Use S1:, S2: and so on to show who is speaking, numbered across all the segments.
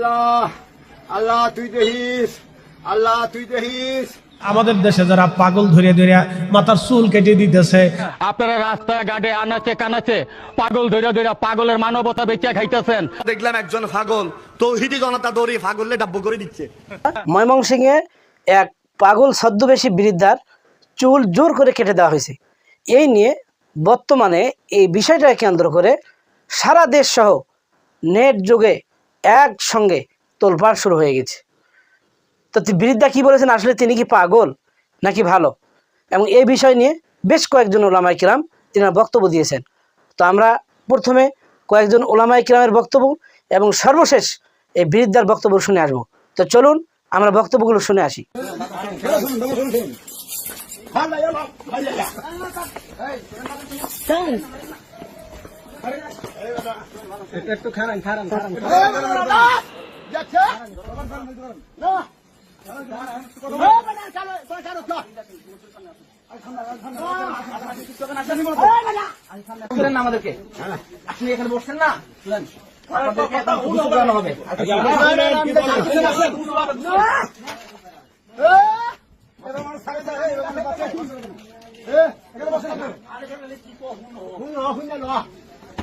S1: আল্লাহ আল্লাহ তুই দেখিস আল্লাহ তুই দেখিস
S2: আমাদের দেশে যারা পাগল ধরে ধরে মাথার চুল কেটে দিতেছে
S3: আপনারা রাস্তায় ঘাটে আনাচে কানাচে পাগল ধরে ধরে পাগলের মানবতা বেঁচে খাইতেছেন।
S4: দেখলাম একজন পাগল তৌহিদি জনতা দৌড়ি পাগললে ডাব্বু করে দিচ্ছে।
S5: ময়মনসিংহে এক পাগল ছদ্মবেশী বৃদ্ধার চুল জোর করে কেটে দেওয়া হয়েছে। এই নিয়ে বর্তমানে এই বিষয়টাকে কেন্দ্র করে সারা দেশ সহ নেট যুগে একসঙ্গে তোলপাড় শুরু হয়ে গেছে। তো বৃদ্ধা কি বলেছেন? আসলে তিনি কি পাগল নাকি ভালো? এবং এই বিষয় নিয়ে বেশ কয়েকজন ওলামাই কিরাম তিনারা বক্তব্য দিয়েছেন। তো আমরা প্রথমে কয়েকজন ওলামাই কিরামের বক্তব্য এবং সর্বশেষ এই বৃদ্ধার বক্তব্য শুনে আসব। তো চলুন, আমরা বক্তব্যগুলো শুনে আসি।
S1: কইলো আমি কারে বেশি আমি এই দোকানে দাঁড়াম আমি এই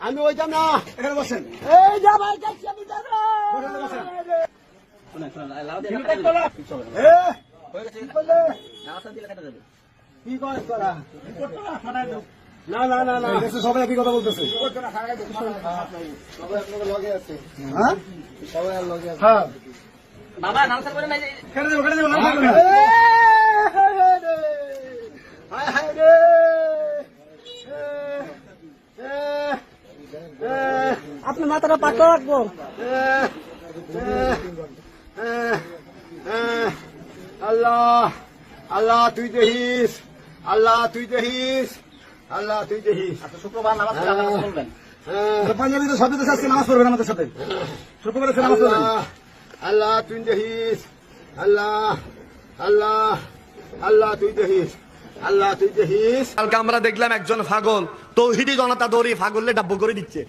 S1: আমি ওইটা না এখানে বসেন এই যা ভাই আমি যাব কি কয় তোরা? না না না না। সবাই একই কথা বলতেছে। সবাই আপনাদের লগে আছে হ্যাঁ সবাই আর লগে আছে হ্যাঁ কেটে দেবো, কেটে দেবো, নাম থাকবে হায় হায়। রে। এ, এ,
S5: আপনার মাথাটা পাকা রাখব
S1: আল্লাহ আল্লাহ তুই দেখিস। আল্লাহ তুই দেখিস আল্লাহ তুই দেখিস শুক্রবার নামাজ পড়বেন
S6: পাঞ্জাবিতে সব দেশে আজকে নামাজ পড়বেন আমাদের সাথে। শুক্রবার নামাজ পড়বেন।
S1: আল্লাহ আল্লাহ তুই দেখিস আল্লাহ আল্লাহ আল্লাহ তুই দেখিস আল্লাহ তুই দেখিস
S4: কালকে আমরা দেখলাম একজন পাগল তৌহিদি জনতা দৌড়ি পাগললে ডাব্বু করে দিচ্ছে।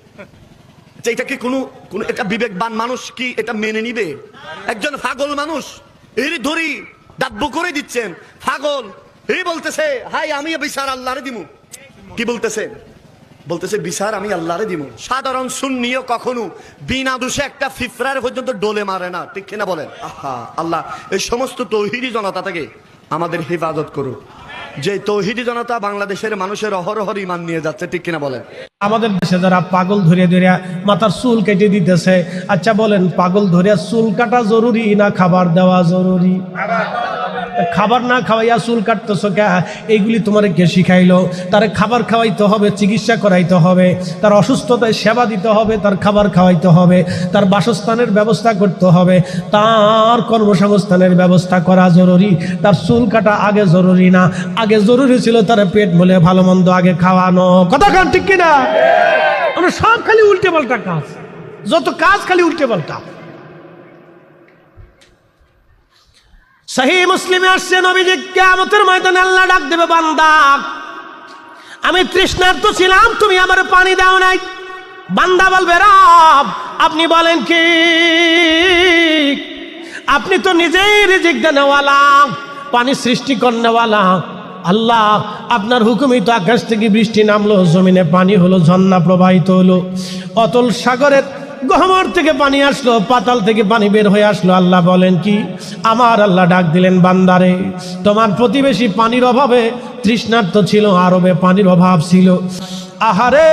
S4: যে এটা কি কোনো কোনো এটা বিবেকবান মানুষ কি এটা মেনে নিবে? একজন ফাগল মানুষ এর ধরি ডাব্বু করে দিচ্ছেন। পাগল এই বলতেছে হাই আমি বিচার আল্লাহরে দিমু। কি বলতেছে? বলতেছে, বিচার আমি আল্লাহরে দিব সাধারণ শূন্যও কখনো বিনা দোষে একটা ফিফরার পর্যন্ত ডোলে মারে না, ঠিক কিনা বলেন? আহা, আল্লাহ, এই সমস্ত তৌহিদি জনতা থেকে আমাদের হেফাজত করুক। যে তৌহিদি জনতা বাংলাদেশের মানুষের অহরহর ইমান নিয়ে যাচ্ছে, ঠিক কিনা বলেন?
S2: আমাদের দেশে যারা পাগল ধরে ধরে মাথার চুল কেটে দিতেছে আচ্ছা বলেন, পাগল ধরে চুল কাটা জরুরি না খাবার দেওয়া জরুরি? খাবার না খাওয়াইয়া চুল কাটতেছো কে? এইগুলি তোমার কে শিখাইলো? তার খাবার খাওয়াইতে হবে, চিকিৎসা করাইতে হবে, তার অসুস্থতায় সেবা দিতে হবে, তার খাবার খাওয়াইতে হবে, তার বাসস্থানের ব্যবস্থা করতে হবে, তার কর্মসংস্থানের ব্যবস্থা করা জরুরি, তার চুল কাটা আগে জরুরি না, আগে জরুরি ছিল তার পেট বলে ভালো মন্দ আগে খাওয়ানো। কথা কান ঠিক কিনা? আমরা সব খালি উল্টে পাল্টা কাজ। যত কাজ খালি উল্টে পাল্টা। সহি মুসলিমে আসছে নবীজি কেমতের ময়দানে আল্লাহ ডাক দেবে, বান্দা। আমি তৃষ্ণার্ত ছিলাম, তুমি আমার পানি দাও নাই। বান্দা বলবে, রব, আপনি বলেন কি? আপনি তো নিজেই রিজিক দেনেওয়ালা, পানি সৃষ্টি করনেওয়ালা। আল্লাহ, আপনার হুকুমই তো আকাশ থেকে বৃষ্টি নামলো, জমিনে পানি হলো, ঝর্ণা প্রবাহিত হলো। অতল সাগরের গহমর থেকে পানি আসলো পাতাল থেকে পানি বের হয়ে আসলো। আল্লাহ বলেন কি? আমার আল্লাহ ডাক দিলেন বান্দারে তোমার প্রতিবেশী পানির অভাবে তৃষ্ণার্ত ছিল আরবে পানির অভাব ছিল। আহারে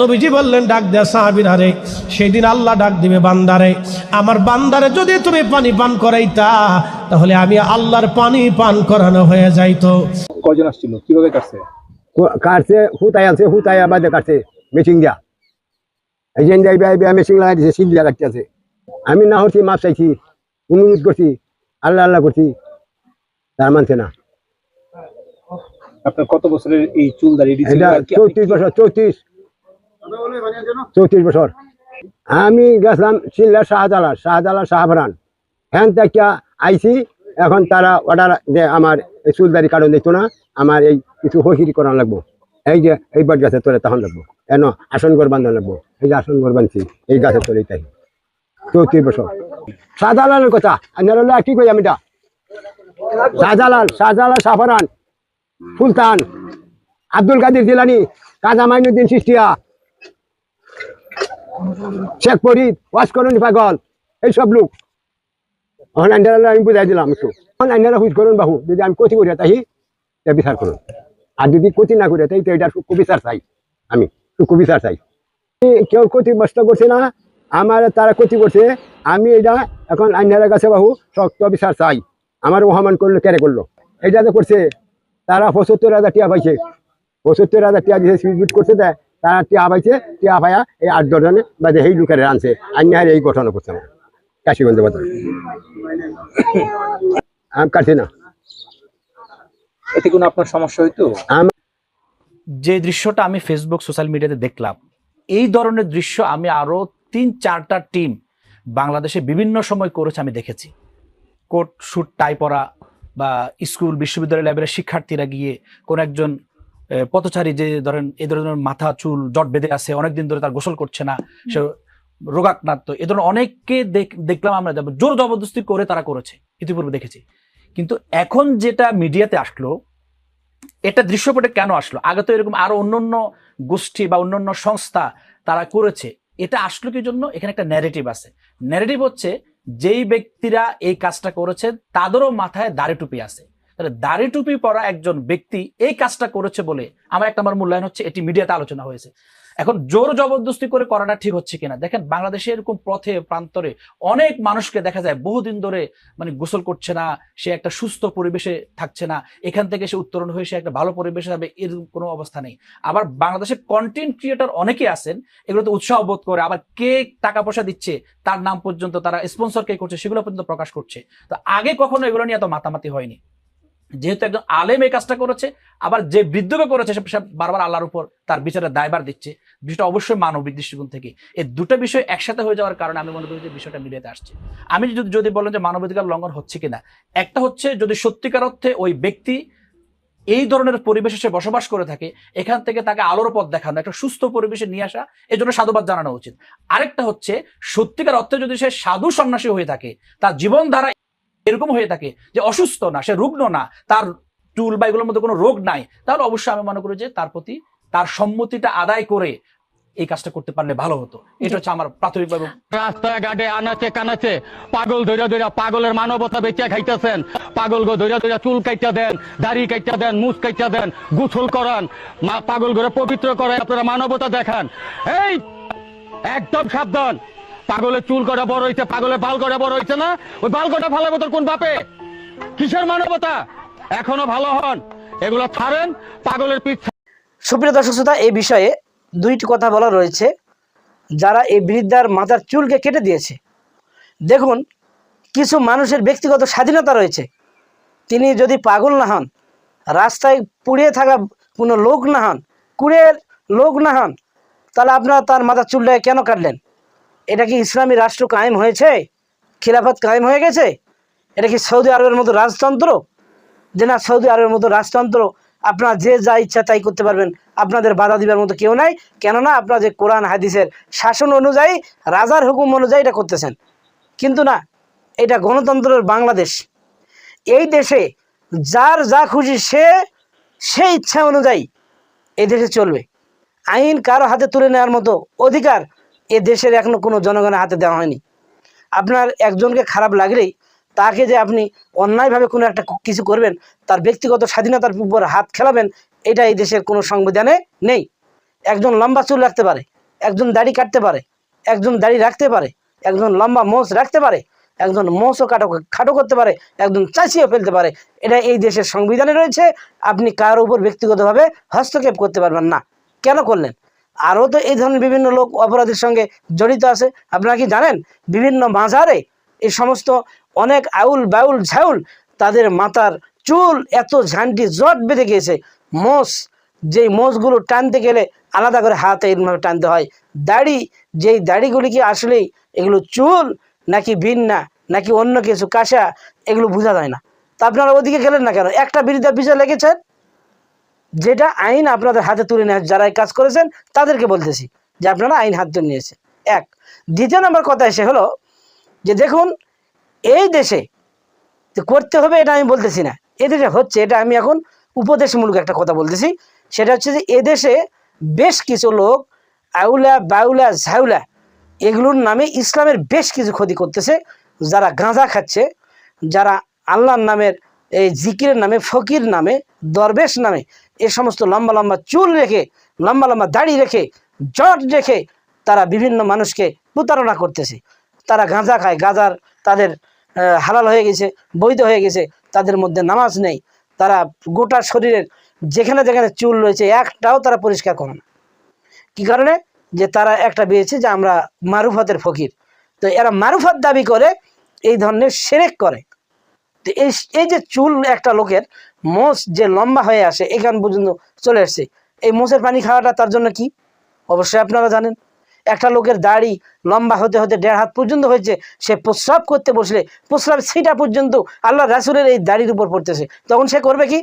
S2: নবীজি বললেন ডাক দেয়া সাহাবির হারে সেই আল্লাহ ডাক দিবে বান্দারে আমার বান্দারে যদি তুমি পানি পান করাইতা তাহলে আমি আল্লাহর পানি পান করানো হয়ে যাইতো।
S7: কয়জন আসছিল? কীভাবে কাটছে?
S1: কাটছে হুতাই আনছে হুতাই বাদে কাটছে মেশিন দিয়া। এই যে মেশিন লাগাই দিছে আছে। আমি না হচ্ছি মাপ চাইছি অনুরোধ করছি আল্লাহ আল্লাহ করছি তার মানছে না।
S7: আপনার কত বছরের এই চুল
S1: চৌত্রিশ বছর চৌত্রিশ। চৌত্রিশ বছর। আমি গেছিলাম সিল্লা শাহজালাল শাহজালাল শাহফরান হ্যান থেকে আইসি এখন তারা অর্ডার যে আমার চুলদারি কারণ দিত না আমার এই কিছু হহিরি করানো লাগবো। এই যে এই বট গাছে তোলে, তখন লাগবো। এন আসন ঘর বাঁধানো লাগবো। এই যে আসন ঘর বানছি এই গাছে তোলে তাই। চৌত্রিশ বছর শাহজালালের কথা। আপনারা কি কই আমি এটা শাহজালাল শাহজালাল শাহফরান সুলতান, আব্দুল কাদের জিলানি, কাজা মাইনুদ্দিন সৃষ্টিয়া, শেখ ফরিদ ওয়াসকরণ পাগল এইসব লোক। এখন আন্ডারা আমি বুঝাই দিলাম একটু। এখন আন্ডারা হুজ করুন বাহু, যদি আমি ক্ষতি করিয়া তাই তা বিচার করুন। আর যদি ক্ষতি না করে তাই তো এটা সূক্ষ্ম বিচার চাই। আমি সূক্ষ্ম বিচার চাই। কেউ ক্ষতিগ্রস্ত করছে না, আমার তারা ক্ষতি করছে, আমি এটা এখন আন্ডারের কাছে বাহু শক্ত বিচার চাই। আমার ওহামান করল, কেড়ে করল? এটা তো করছে, তারা পঁচাত্তর হাজার টিয়া পাইছে। পঁচাত্তর হাজার টিয়া দিয়েছে সুইচ করছে দেয় তারা টিয়া পাইছে, টিয়া পাইয়া এই আট দশজনে বা এই লোকের আনছে। আন্যার এই গঠন করছে আমার। কাশিগঞ্জ বাজার। আমি কাটছি না।
S7: এতে কোনো আপনার সমস্যা হইতো?
S8: যে দৃশ্যটা আমি ফেসবুক সোশ্যাল মিডিয়াতে দেখলাম এই ধরনের দৃশ্য আমি আরও তিন চারটা টিম বাংলাদেশে বিভিন্ন সময় করেছে আমি দেখেছি। কোট শুট টাই পরা বা স্কুল বিশ্ববিদ্যালয় লেভেলের শিক্ষার্থীরা গিয়ে কোন একজন পথচারী যে ধরেন এ ধরনের মাথা চুল জট বেঁধে আছে অনেকদিন ধরে তার গোসল করছে না সে রোগাক্রান্ত এ ধরনের অনেককে দেখলাম আমরা জোর জবরদস্তি করে তারা করেছে ইতিপূর্বে দেখেছি। কিন্তু এখন যেটা মিডিয়াতে আসলো, এটা দৃশ্যপটে কেন আসলো? আগে তো এরকম আরও অন্যান্য গোষ্ঠী বা অন্যান্য সংস্থা তারা করেছে। এটা আসলো কি জন্য? এখানে একটা ন্যারেটিভ আছে। ন্যারেটিভ হচ্ছে যেই ব্যক্তিরা এই কাজটা করেছে, তাদেরও মাথায় দাড়ি টুপি আছে। তাহলে দাড়ি টুপি পরা একজন ব্যক্তি এই কাজটা করেছে বলে আমার একটা আমার মূল্যায়ন হচ্ছে, এটি মিডিয়াতে আলোচনা হয়েছে। এখন জোর জবরদস্তি করে করাটা ঠিক হচ্ছে কিনা? দেখেন, বাংলাদেশে এরকম পথে, প্রান্তরে অনেক মানুষকে দেখা যায় বহুদিন ধরে মানে গোসল করছে না, সে একটা সুস্থ পরিবেশে থাকছে না, এখান থেকে সে উত্তরণ হয়ে সে একটা ভালো পরিবেশে যাবে, এরকম কোনো অবস্থা নেই। আবার বাংলাদেশে কন্টেন্ট ক্রিয়েটর অনেকে আছেন, এগুলোতে উৎসাহ বোধ করে আবার কে টাকা পয়সা দিচ্ছে, তার নাম পর্যন্ত তারা স্পন্সর কে করছে, সেগুলো পর্যন্ত প্রকাশ করছে। তো আগে কখনো এগুলো নিয়ে এত মাতামাতি হয়নি। যেহেতু একজন আলেম এই কাজটা করেছে, আবার যে বৃদ্ধকে করেছে, সে- বারবার আল্লাহর উপর তার বিচারের দায়বার দিচ্ছে। বিষয়টা অবশ্যই মানবিক দৃষ্টিকোণ থেকে। এই দুটো বিষয় একসাথে হয়ে যাওয়ার কারণে আমি মনে করি যে বিষয়টা মিলিয়ে আসছে। আমি যদি যদি বলেন যে মানবাধিকার লঙ্ঘন হচ্ছে কিনা, একটা হচ্ছে যদি সত্যিকার অর্থে ওই ব্যক্তি এই ধরনের পরিবেশে সে বসবাস করে থাকে, এখান থেকে তাকে আলোর পথ দেখানো, একটা সুস্থ পরিবেশে নিয়ে আসা এই জন্য সাধুবাদ জানানো উচিত। আরেকটা হচ্ছে সত্যিকার অর্থে যদি সে সাধু সন্ন্যাসী হয়ে থাকে, তার জীবনধারা এরকম হয়ে থাকে যে অসুস্থ না, সে রুগ্ন না, তার টুল বা এগুলোর মধ্যে কোনো রোগ নাই, তাহলে অবশ্যই আমি মনে করি যে তার প্রতি তার সম্মতিটা আদায় করে এই কাজটা করতে পারলে ভালো হতো। এটা হচ্ছে আমার প্রাথমিকভাবে
S3: রাস্তাঘাটে আনাচে কানাচে পাগল ধৈরা ধৈরা পাগলের মানবতা বেঁচে খাইতেছেন। পাগল গো ধৈরা ধৈরা চুল কাইটা দেন দাড়ি কাইটা দেন কাইটা দেন গুছল করান মা- পাগল করে পবিত্র করে আপনারা মানবতা দেখান। এই একদম সাবধান। পাগলের চুল কটা বড় হয়েছে পাগলের বাল কটা বড় হয়েছে না? ওই বাল কটা ফালাবো তোর কোন বাপে? কিসের মানবতা? এখনও ভালো হন। এগুলো ছাড়েন পাগলের পিছ
S5: সুপ্রিয় দর্শক শ্রোতা, এই বিষয়ে দুইটি কথা বলা রয়েছে যারা এই বৃদ্ধার মাথার চুলকে কেটে দিয়েছে। দেখুন, কিছু মানুষের ব্যক্তিগত স্বাধীনতা রয়েছে। তিনি যদি পাগল না হন, রাস্তায় পুড়িয়ে থাকা কোনো লোক না হন, কুড়ের লোক না হন, তাহলে আপনারা তার মাথার চুলটাকে কেন কাটলেন? এটা কি ইসলামী রাষ্ট্র কায়েম হয়েছে? খিলাফত কায়েম হয়ে গেছে? এটা কি সৌদি আরবের মতো রাজতন্ত্র? যে না, সৌদি আরবের মতো রাজতন্ত্র আপনারা যে যা ইচ্ছা তাই করতে পারবেন। আপনাদের বাধা দিবার মতো কেউ নাই। কেননা আপনারা যে কোরআন, হাদিসের শাসন অনুযায়ী, রাজার হুকুম অনুযায়ী এটা করতেছেন। কিন্তু না, এটা গণতন্ত্রের বাংলাদেশ। এই দেশে যার যা খুশি সে সে ইচ্ছা অনুযায়ী এই দেশে চলবে। আইন কারও হাতে তুলে নেওয়ার মতো অধিকার এ দেশের এখনও কোনো জনগণের হাতে দেওয়া হয়নি। আপনার একজনকে খারাপ লাগলেই তাকে যে আপনি অন্যায়ভাবে কোনো একটা কিছু করবেন, তার ব্যক্তিগত স্বাধীনতার উপর হাত খেলাবেন, এটা এই দেশের কোনো সংবিধানে নেই। একজন লম্বা চুল রাখতে পারে, একজন দাড়ি কাটতে পারে, একজন দাড়ি রাখতে পারে, একজন লম্বা মোষ রাখতে পারে, একজন মোষও কাটো খাটো করতে পারে, একজন চাচিও ফেলতে পারে। এটা এই দেশের সংবিধানে রয়েছে, আপনি কার উপর ব্যক্তিগতভাবে হস্তক্ষেপ করতে পারবেন না। কেন করলেন? আরও তো এই ধরনের বিভিন্ন লোক অপরাধের সঙ্গে জড়িত আছে। আপনারা কি জানেন? বিভিন্ন মাজারে এই সমস্ত অনেক আউল বাউল ঝাউল তাদের মাথার চুল এত ঝান্টি জট বেঁধে গিয়েছে। মোষ, যেই মোষগুলো টানতে গেলে আলাদা করে হাতে এরকমভাবে টানতে হয়। দাড়ি, যেই দাড়িগুলি কি আসলেই এগুলো চুল নাকি ভিন্না, নাকি অন্য কিছু কাঁসা, এগুলো বোঝা যায় না। তা আপনারা ওদিকে গেলেন না কেন? একটা বিরোধিতা পিছিয়ে লেগেছেন, যেটা আইন আপনাদের হাতে তুলে নেয় যারা কাজ করেছেন, তাদেরকে বলতেছি যে আপনারা আইন হাতে তুলে নিয়েছে এক। দ্বিতীয় নম্বর কথা এসে হলো যে দেখুন এই দেশে করতে হবে এটা আমি বলতেছি না। এদেশে হচ্ছে, এটা আমি এখন উপদেশমূলক একটা কথা বলতেছি। সেটা হচ্ছে যে এদেশে বেশ কিছু লোক, আউলা, বাউলা, ঝাউলা, এগুলোর নামে ইসলামের বেশ কিছু ক্ষতি করতেছে। যারা গাঁজা খাচ্ছে, যারা আল্লাহর নামের, এই জিকিরের নামে, ফকির নামে, দরবেশ নামে, এ সমস্ত লম্বা লম্বা চুল রেখে, লম্বা লম্বা দাড়ি রেখে, জট রেখে তারা বিভিন্ন মানুষকে প্রতারণা করতেছে। তারা গাঁজা খায়, গাঁজার তাদের হালাল হয়ে গেছে, বৈধ হয়ে গেছে, তাদের মধ্যে নামাজ নেই। তারা গোটা শরীরের যেখানে যেখানে চুল রয়েছে, একটাও তারা পরিষ্কার করে না। কি কারণে? যে তারা একটা পেয়েছে যে আমরা মারুফাতের ফকির। তো এরা মারুফাত দাবি করে, এই ধরনের সেরেক করে। তো এই এই যে চুল একটা লোকের মোষ যে লম্বা হয়ে আসে, এখান পর্যন্ত চলে আসছে এই মোষের পানি খাওয়াটা তার জন্য কি? অবশ্যই আপনারা জানেন। একটা লোকের দাড়ি লম্বা হতে হতে দেড় হাত পর্যন্ত হয়েছে, সে প্রস্রাব করতে বসলে, প্রস্রাব সেটা পর্যন্ত আল্লাহ রাসুলের এই দাড়ির উপর পড়তেছে। তখন সে করবে কি?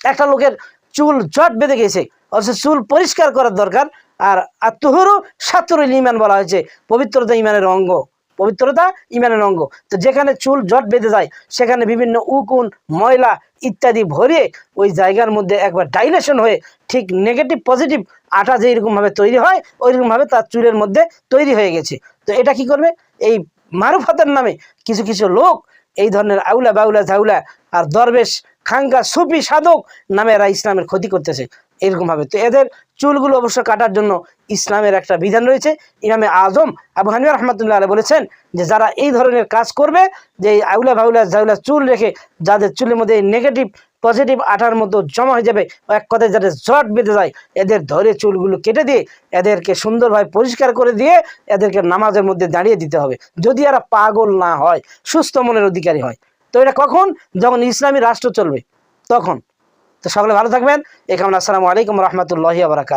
S5: একটা লোকের চুল জট বেঁধে গেছে, অথচ চুল পরিষ্কার করার দরকার, আর আত্মহরু সাতরুল ইমান বলা হয়েছে, পবিত্রতা ইমানের অঙ্গ। পবিত্রতা, ইমানের অঙ্গ। তো যেখানে চুল জট বেঁধে যায়, সেখানে বিভিন্ন উকুন, ময়লা ইত্যাদি ভরিয়ে ওই জায়গার মধ্যে একবার ডাইলেশন হয়ে ঠিক নেগেটিভ পজিটিভ আটা যেরকমভাবে তৈরি হয় ওইরকমভাবে তার চুলের মধ্যে তৈরি হয়ে গেছে। তো এটা কি করবে? এই মারুফাতের নামে কিছু কিছু লোক এই ধরনের আউলা বাউলা ঝাউলা আর দরবেশ খাঙ্কা সুফি, সাধক নামে এরা ইসলামের ক্ষতি করতেছে এরকমভাবে তো এদের চুলগুলো অবশ্য কাটার জন্য ইসলামের একটা বিধান রয়েছে। ইমামে আজম আবু হানিফা রহমতুল্লাহ আলাইহি বলেছেন যে যারা এই ধরনের কাজ করবে, যে আউলা ভাউলা ঝাউলা চুল রেখে যাদের চুলের মধ্যে নেগেটিভ পজিটিভ আঠার মতো জমা হয়ে যাবে এক কথায় যাদের জট বেঁধে যায়, এদের ধরে চুলগুলো কেটে দিয়ে এদেরকে সুন্দরভাবে পরিষ্কার করে দিয়ে এদেরকে নামাজের মধ্যে দাঁড়িয়ে দিতে হবে। যদি এরা পাগল না হয়, সুস্থ মনের অধিকারী হয়, তো এটা কখন? যখন ইসলামী রাষ্ট্র চলবে, তখন। তো সকলে ভালো থাকবেন। এখানে আসসালামু আলাইকুম রহমতুল্লাহ আবরাকাত